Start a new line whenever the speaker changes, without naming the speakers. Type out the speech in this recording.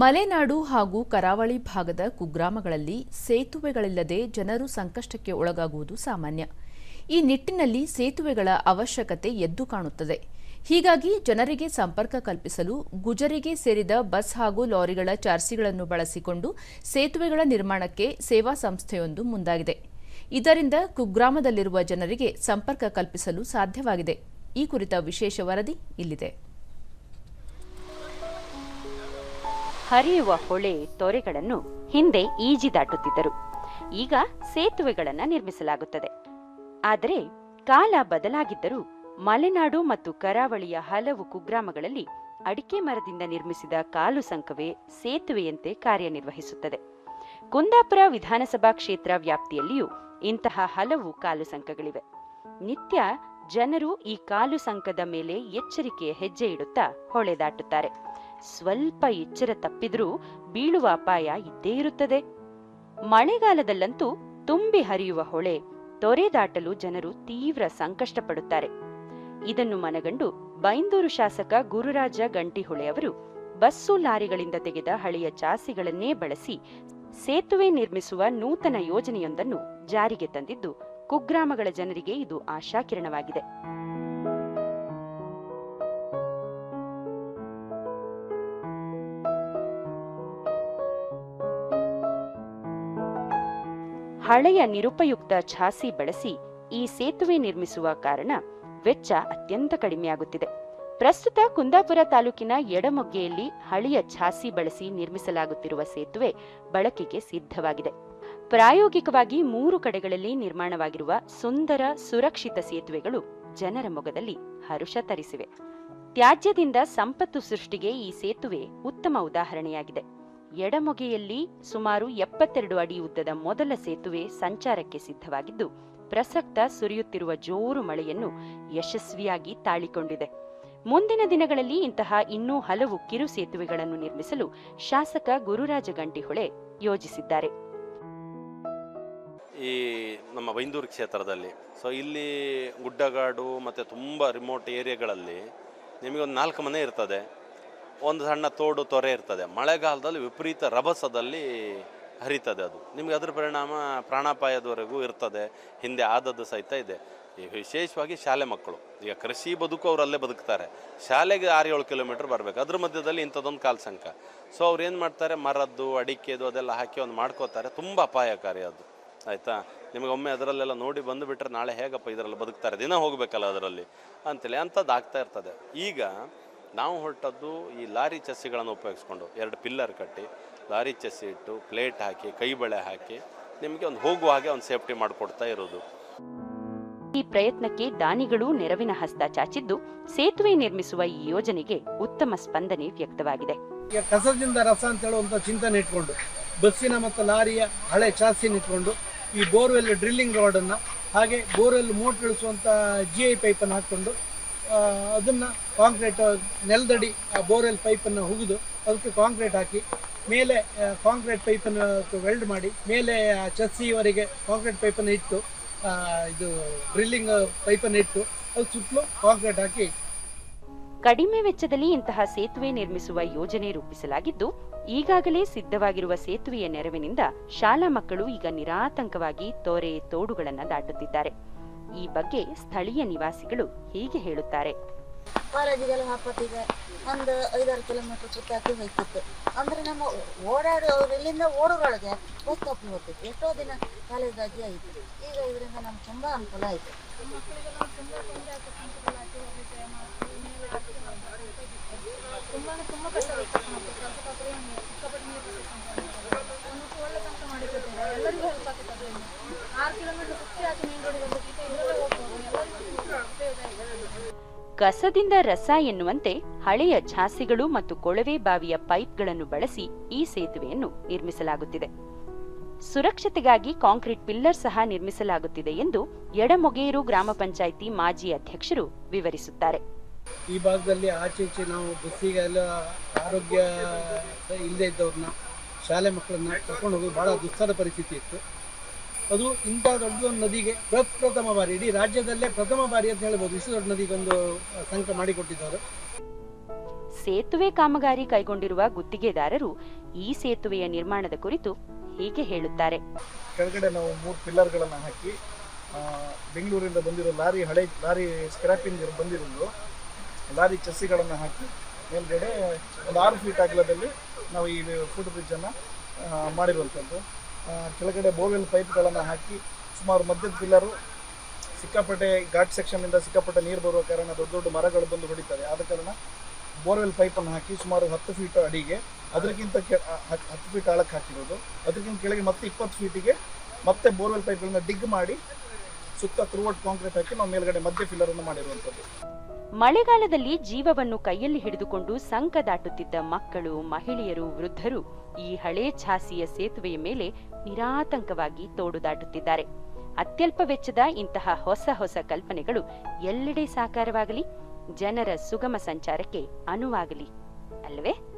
ಮಲೆನಾಡು ಹಾಗೂ ಕರಾವಳಿ ಭಾಗದ ಕುಗ್ರಾಮಗಳಲ್ಲಿ ಸೇತುವೆಗಳಿಲ್ಲದೆ ಜನರು ಸಂಕಷ್ಟಕ್ಕೆ ಒಳಗಾಗುವುದು ಸಾಮಾನ್ಯ. ಈ ನಿಟ್ಟಿನಲ್ಲಿ ಸೇತುವೆಗಳ ಅವಶ್ಯಕತೆ ಎದ್ದು ಕಾಣುತ್ತದೆ. ಹೀಗಾಗಿ ಜನರಿಗೆ ಸಂಪರ್ಕ ಕಲ್ಪಿಸಲು ಗುಜರಿಗೆ ಸೇರಿದ ಬಸ್ ಹಾಗೂ ಲಾರಿಗಳ ಚಾರ್ಸಿಗಳನ್ನು ಬಳಸಿಕೊಂಡು ಸೇತುವೆಗಳ ನಿರ್ಮಾಣಕ್ಕೆ ಸೇವಾ ಸಂಸ್ಥೆಯೊಂದು ಮುಂದಾಗಿದೆ. ಇದರಿಂದ ಕುಗ್ರಾಮದಲ್ಲಿರುವ ಜನರಿಗೆ ಸಂಪರ್ಕ ಕಲ್ಪಿಸಲು ಸಾಧ್ಯವಾಗಿದೆ. ಈ ಕುರಿತ ವಿಶೇಷ ವರದಿ ಇಲ್ಲಿದೆ.
ಹರಿಯುವ ಹೊಳೆ ತೊರೆಗಳನ್ನು ಹಿಂದೆ ಈಜಿ ದಾಟುತ್ತಿದ್ದರು. ಈಗ ಸೇತುವೆಗಳನ್ನು ನಿರ್ಮಿಸಲಾಗುತ್ತದೆ. ಆದರೆ ಕಾಲ ಬದಲಾಗಿದ್ದರೂ ಮಲೆನಾಡು ಮತ್ತು ಕರಾವಳಿಯ ಹಲವು ಕುಗ್ರಾಮಗಳಲ್ಲಿ ಅಡಿಕೆ ಮರದಿಂದ ನಿರ್ಮಿಸಿದ ಕಾಲು ಸಂಕವೇ ಸೇತುವೆಯಂತೆ ಕಾರ್ಯನಿರ್ವಹಿಸುತ್ತದೆ. ಕುಂದಾಪುರ ವಿಧಾನಸಭಾ ಕ್ಷೇತ್ರ ವ್ಯಾಪ್ತಿಯಲ್ಲಿಯೂ ಇಂತಹ ಹಲವು ಕಾಲು ಸಂಕಗಳಿವೆ. ನಿತ್ಯ ಜನರು ಈ ಕಾಲು ಸಂಕದ ಮೇಲೆ ಎಚ್ಚರಿಕೆಯ ಹೆಜ್ಜೆ ಇಡುತ್ತಾ ಹೊಳೆ ದಾಟುತ್ತಾರೆ. ಸ್ವಲ್ಪ ಎಚ್ಚರ ತಪ್ಪಿದ್ರೂ ಬೀಳುವ ಅಪಾಯ ಇದ್ದೇ ಇರುತ್ತದೆ. ಮಳೆಗಾಲದಲ್ಲಂತೂ ತುಂಬಿ ಹರಿಯುವ ಹೊಳೆ, ತೊರೆ ದಾಟಲು ಜನರು ತೀವ್ರ ಸಂಕಷ್ಟ ಪಡುತ್ತಾರೆ ಇದನ್ನು ಮನಗಂಡು ಬೈಂದೂರು ಶಾಸಕ ಗುರುರಾಜ ಗಂಟಿಹೊಳೆ ಅವರು ಬಸ್ಸು ಲಾರಿಗಳಿಂದ ತೆಗೆದ ಹಳೆಯ ಚಾಸಿಗಳನ್ನೇ ಬಳಸಿ ಸೇತುವೆ ನಿರ್ಮಿಸುವ ನೂತನ ಯೋಜನೆಯೊಂದನ್ನು ಜಾರಿಗೆ ತಂದಿದ್ದು, ಕುಗ್ರಾಮಗಳ ಜನರಿಗೆ ಇದು ಆಶಾಕಿರಣವಾಗಿದೆ. ಹಳೆಯ ನಿರುಪಯುಕ್ತ ಛಾಸಿ ಬಳಸಿ ಈ ಸೇತುವೆ ನಿರ್ಮಿಸುವ ಕಾರಣ ವೆಚ್ಚ ಅತ್ಯಂತ ಕಡಿಮೆಯಾಗುತ್ತಿದೆ. ಪ್ರಸ್ತುತ ಕುಂದಾಪುರ ತಾಲೂಕಿನ ಎಡಮೊಗ್ಗೆಯಲ್ಲಿ ಹಳೆಯ ಛಾಸಿ ಬಳಸಿ ನಿರ್ಮಿಸಲಾಗುತ್ತಿರುವ ಸೇತುವೆ ಬಳಕೆಗೆ ಸಿದ್ಧವಾಗಿದೆ. ಪ್ರಾಯೋಗಿಕವಾಗಿ ಮೂರು ಕಡೆಗಳಲ್ಲಿ ನಿರ್ಮಾಣವಾಗಿರುವ ಸುಂದರ ಸುರಕ್ಷಿತ ಸೇತುವೆಗಳು ಜನರ ಮೊಗದಲ್ಲಿ ಹರುಷ ತರಿಸಿವೆ. ತ್ಯಾಜ್ಯದಿಂದ ಸಂಪತ್ತು ಸೃಷ್ಟಿಗೆ ಈ ಸೇತುವೆ ಉತ್ತಮ ಉದಾಹರಣೆಯಾಗಿದೆ. ಎಡಮೊಗೆಯಲ್ಲಿ ಸುಮಾರು ಎಪ್ಪತ್ತೆರಡು ಅಡಿ ಉದ್ದದ ಮೊದಲ ಸೇತುವೆ ಸಂಚಾರಕ್ಕೆ ಸಿದ್ಧವಾಗಿದ್ದು, ಪ್ರಸಕ್ತ ಸುರಿಯುತ್ತಿರುವ ಜೋರು ಮಳೆಯನ್ನು ಯಶಸ್ವಿಯಾಗಿ ತಾಳಿಕೊಂಡಿದೆ. ಮುಂದಿನ ದಿನಗಳಲ್ಲಿ ಇಂತಹ ಇನ್ನೂ ಹಲವು ಕಿರು ಸೇತುವೆಗಳನ್ನು ನಿರ್ಮಿಸಲು ಶಾಸಕ ಗುರುರಾಜ ಗಂಟಿಹೊಳೆ ಯೋಜಿಸಿದ್ದಾರೆ.
ಈ ನಮ್ಮ ಬೈಂದೂರು ಕ್ಷೇತ್ರದಲ್ಲಿ, ಸೊ ಇಲ್ಲಿ ಗುಡ್ಡಗಾಡು ಮತ್ತು ತುಂಬ ರಿಮೋಟ್ ಏರಿಯಾಗಳಲ್ಲಿ ನಿಮಗೊಂದು ನಾಲ್ಕು ಮನೆ ಇರ್ತದೆ. ಒಂದು ಸಣ್ಣ ತೋಡು ತೊರೆ ಇರ್ತದೆ. ಮಳೆಗಾಲದಲ್ಲಿ ವಿಪರೀತ ರಭಸದಲ್ಲಿ ಹರಿತದೆ ಅದು. ನಿಮಗೆ ಅದರ ಪರಿಣಾಮ ಪ್ರಾಣಾಪಾಯದವರೆಗೂ ಇರ್ತದೆ. ಹಿಂದೆ ಆದದ್ದು ಸಹಿತ ಇದೆ. ಈ ವಿಶೇಷವಾಗಿ ಶಾಲೆ ಮಕ್ಕಳು. ಈಗ ಕೃಷಿ ಬದುಕು ಅವರಲ್ಲೇ ಬದುಕ್ತಾರೆ. ಶಾಲೆಗೆ ಆರು ಏಳು ಕಿಲೋಮೀಟ್ರ್ ಬರಬೇಕು. ಅದ್ರ ಮಧ್ಯದಲ್ಲಿ ಇಂಥದ್ದೊಂದು ಕಾಲ್ಸಂಕ. ಸೊ ಅವ್ರು ಏನು ಮಾಡ್ತಾರೆ? ಮರದ್ದು, ಅಡಿಕೆದು ಅದೆಲ್ಲ ಹಾಕಿ ಒಂದು ಮಾಡ್ಕೋತಾರೆ. ತುಂಬ ಅಪಾಯಕಾರಿ ಅದು. ಆಯಿತಾ? ನಿಮಗೆ ಒಮ್ಮೆ ಅದರಲ್ಲೆಲ್ಲ ನೋಡಿ ಬಂದುಬಿಟ್ರೆ ನಾಳೆ ಹೇಗಪ್ಪ ಇದರಲ್ಲಿ ಬದುಕ್ತಾರೆ? ದಿನ ಹೋಗಬೇಕಲ್ಲ ಅದರಲ್ಲಿ. ಅಂತೇಳಿ ಅಂಥದ್ದು ಆಗ್ತಾ ಇರ್ತದೆ. ಈಗ ನಾವು ಹೊರಟದ್ದು ಈ ಲಾರಿ ಚಸ್ಸಿಗಳನ್ನು ಉಪಯೋಗಿಸ್ಕೊಂಡು ಎರಡು ಪಿಲ್ಲರ್ ಕಟ್ಟಿ ಲಾರಿ ಚಸ್ಸಿ ಇಟ್ಟು ಪ್ಲೇಟ್ ಹಾಕಿ ಕೈ ಬಳೆ ಹಾಕಿ ನಿಮಗೆ ಒಂದು ಹೋಗುವ ಹಾಗೆ ಒಂದು ಸೇಫ್ಟಿ ಮಾಡಿಕೊಡ್ತಾ ಇರೋದು.
ಈ ಪ್ರಯತ್ನಕ್ಕೆ ದಾನಿಗಳು ನೆರವಿನ ಹಸ್ತ ಚಾಚಿದ್ದು ಸೇತುವೆ ನಿರ್ಮಿಸುವ ಈ ಯೋಜನೆಗೆ ಉತ್ತಮ ಸ್ಪಂದನೆ ವ್ಯಕ್ತವಾಗಿದೆ.
ಕಸದಿಂದ ರಸ ಅಂತ ಹೇಳುವಂಥ ಚಿಂತನೆ ಇಟ್ಕೊಂಡು ಬಸ್ಸಿನ ಮತ್ತು ಲಾರಿಯ ಹಳೆ ಚಾಸಿನ ಇಟ್ಕೊಂಡು ಈ ಬೋರ್ವೆಲ್ ಡ್ರಿಲ್ಲಿಂಗ್ ರಾಡನ್ನು ಹಾಗೆ ಬೋರ್ವೆಲ್ ಮೋಟ್ ಇಳಿಸುವಂಥ ಜಿ ಐ ಪೈಪನ್ನು ಹಾಕ್ಕೊಂಡು ಅದನ್ನ ಕಾಂಕ್ರೀಟ್, ನೆಲದಡಿ, ಆ ಬೋರ್ವೆಲ್ ಪೈಪನ್ನು ಹುಗಿದು ಅದಕ್ಕೆ ಕಾಂಕ್ರೀಟ್ ಹಾಕಿ, ಮೇಲೆ ಕಾಂಕ್ರೀಟ್ ಪೈಪನ್ನು ವೆಲ್ಡ್ ಮಾಡಿ, ಮೇಲೆ, ಆ ಚಸ್ಸಿಯವರೆಗೆ ಕಾಂಕ್ರೀಟ್ ಪೈಪನ್ನು ಇಟ್ಟು ಇದು ಡ್ರಿಲ್ಲಿಂಗ್ ಪೈಪನ್ನು ಇಟ್ಟು, ಅದು ಸುತ್ತಲೂ ಕಾಂಕ್ರೀಟ್ ಹಾಕಿ
ಕಡಿಮೆ ವೆಚ್ಚದಲ್ಲಿ ಇಂತಹ ಸೇತುವೆ ನಿರ್ಮಿಸುವ ಯೋಜನೆ ರೂಪಿಸಲಾಗಿದ್ದು, ಈಗಾಗಲೇ ಸಿದ್ಧವಾಗಿರುವ ಸೇತುವೆಯ ನೆರವಿನಿಂದ ಶಾಲಾ ಮಕ್ಕಳು ಈಗ ನಿರಾತಂಕವಾಗಿ ತೋರೆ, ತೋಡುಗಳನ್ನು ದಾಟುತ್ತಿದ್ದಾರೆ. ಈ ಬಗ್ಗೆ ಸ್ಥಳೀಯ ನಿವಾಸಿಗಳು ಹೀಗೆ ಹೇಳುತ್ತಾರೆ.
ಕಾಲೇಜಿಗೆಲ್ಲ ಹಾಕೋತಿಗೆ ಒಂದು ಐದಾರು ಕಿಲೋಮೀಟರ್ ಸುತ್ತಾಕಿ ಹೋಯ್ತಿತ್ತು ಅಂದ್ರೆ ನಮ್ಮ ಓಡಾಡೋ ಇಲ್ಲಿಂದ ಓಡೋರೊಳಗೆ ಬಸ್ ತಪ್ಪಿ ಹೋಗ್ತಿತ್ತು. ಎಷ್ಟೋ ದಿನ ಕಾಲೇಜ್ ರಜೆ ಆಯಿತು. ಈಗ ಇದರಿಂದ ನಮ್ಗೆ ತುಂಬ ಅನುಕೂಲ ಆಯಿತು.
ಕಸದಿಂದ ರಸ ಎನ್ನುವಂತೆ ಹಳೆಯ ಝಾಸಿಗಳು ಮತ್ತು ಕೊಳವೆ ಬಾವಿಯ ಪೈಪ್ಗಳನ್ನು ಬಳಸಿ ಈ ಸೇತುವೆಯನ್ನು ನಿರ್ಮಿಸಲಾಗುತ್ತಿದೆ. ಸುರಕ್ಷತೆಗಾಗಿ ಕಾಂಕ್ರೀಟ್ ಪಿಲ್ಲರ್ ಸಹ ನಿರ್ಮಿಸಲಾಗುತ್ತಿದೆ ಎಂದು ಎಡಮೊಗೇರು ಗ್ರಾಮ ಪಂಚಾಯಿತಿ ಮಾಜಿ ಅಧ್ಯಕ್ಷರು ವಿವರಿಸುತ್ತಾರೆ.
ಈ ಭಾಗದಲ್ಲಿ ಆಚೆ ನಾವು ಬಸ್ಸಿಗೆ ಎಲ್ಲ ಆರೋಗ್ಯ ಇಲ್ಲದೆ ಇದ್ದವ್ರನ್ನ, ಶಾಲೆ ಮಕ್ಕಳನ್ನ ಕರ್ಕೊಂಡು ಹೋಗೋದು ಬಹಳ ದುಸ್ತರ ಪರಿಸ್ಥಿತಿ ಇತ್ತು. ಅದು ಇಂಥ ದೊಡ್ಡದೊಂದು ನದಿಗೆ ಪ್ರಪ್ರಥಮ ಬಾರಿ ಇಡೀ ರಾಜ್ಯದಲ್ಲೇ ಪ್ರಥಮ ಬಾರಿ ಅಂತ ಹೇಳ್ಬೋದು. ಇಷ್ಟು ದೊಡ್ಡ ನದಿಗೆ ಒಂದು ಸಂಕ ಮಾಡಿಕೊಟ್ಟಿದ್ದವರು
ಸೇತುವೆ ಕಾಮಗಾರಿ ಕೈಗೊಂಡಿರುವ ಗುತ್ತಿಗೆದಾರರು ಈ ಸೇತುವೆಯ ನಿರ್ಮಾಣದ ಕುರಿತು ಹೀಗೆ ಹೇಳುತ್ತಾರೆ.
ಕೆಳಗಡೆ ನಾವು ಮೂರು ಪಿಲ್ಲರ್ಗಳನ್ನು ಹಾಕಿ ಬೆಂಗಳೂರಿಂದ ಬಂದಿರೋ ಲಾರಿ ಹಳೆ ಲಾರಿ ಸ್ಕ್ರಾಪಿಂಗ್ ಬಂದಿರೋದು. ಲಾರಿ ಚಸ್ಸಿಗಳನ್ನು ಹಾಕಿ ಮೇಲ್ಗಡೆ ಒಂದು ಆರು ಫೀಟ್ ಅಗಲದಲ್ಲಿ ನಾವು ಈ ಫುಡ್ ಬ್ರಿಡ್ಜನ್ನು ಮಾಡಿರುವಂಥದ್ದು. ಕೆಳಗಡೆ ಬೋರ್ವೆಲ್ ಪೈಪ್ಗಳನ್ನು ಹಾಕಿ ಸುಮಾರು ಮಧ್ಯದ ಪಿಲ್ಲರು, ಸಿಕ್ಕಾಪಟ್ಟೆ ಘಾಟ್ ಸೆಕ್ಷನ್ನಿಂದ ಸಿಕ್ಕಾಪಟ್ಟೆ ನೀರು ಬರುವ ಕಾರಣ ದೊಡ್ಡ ದೊಡ್ಡ ಮರಗಳು ಬಂದು ಹೊಡಿತವೆ. ಆದ ಕಾರಣ ಬೋರ್ವೆಲ್ ಪೈಪನ್ನು ಹಾಕಿ ಸುಮಾರು ಹತ್ತು ಫೀಟ್ ಅಡಿಗೆ, ಅದಕ್ಕಿಂತ ಕೆ ಹತ್ತು ಫೀಟ್ ಆಳಕ್ಕೆ ಹಾಕಿರೋದು. ಅದಕ್ಕಿಂತ ಕೆಳಗೆ ಮತ್ತೆ ಇಪ್ಪತ್ತು ಫೀಟಿಗೆ ಮತ್ತೆ ಬೋರ್ವೆಲ್ ಪೈಪ್ಗಳನ್ನ ಡಿಗ್ ಮಾಡಿ ಸುತ್ತ ಥ್ರೂಔಟ್ ಕಾಂಕ್ರೀಟ್ ಹಾಕಿ ನಾವು ಮೇಲ್ಗಡೆ ಮಧ್ಯ ಫಿಲ್ಲರನ್ನು ಮಾಡಿರುವಂಥದ್ದು.
ಮಳೆಗಾಲದಲ್ಲಿ ಜೀವವನ್ನು ಕೈಯಲ್ಲಿ ಹಿಡಿದುಕೊಂಡು ಸಂಕ ದಾಟುತ್ತಿದ್ದ ಮಕ್ಕಳು, ಮಹಿಳೆಯರು, ವೃದ್ಧರು ಈ ಹಳೆ ಛಾಸಿಯ ಸೇತುವೆಯ ಮೇಲೆ ನಿರಾತಂಕವಾಗಿ ತೋಡುದಾಟುತ್ತಿದ್ದಾರೆ. ಅತ್ಯಲ್ಪ ವೆಚ್ಚದ ಇಂತಹ ಹೊಸ ಹೊಸ ಕಲ್ಪನೆಗಳು ಎಲ್ಲೆಡೆ ಸಾಕಾರವಾಗಲಿ, ಜನರ ಸುಗಮ ಸಂಚಾರಕ್ಕೆ ಅನುವಾಗಲಿ ಅಲ್ಲವೇ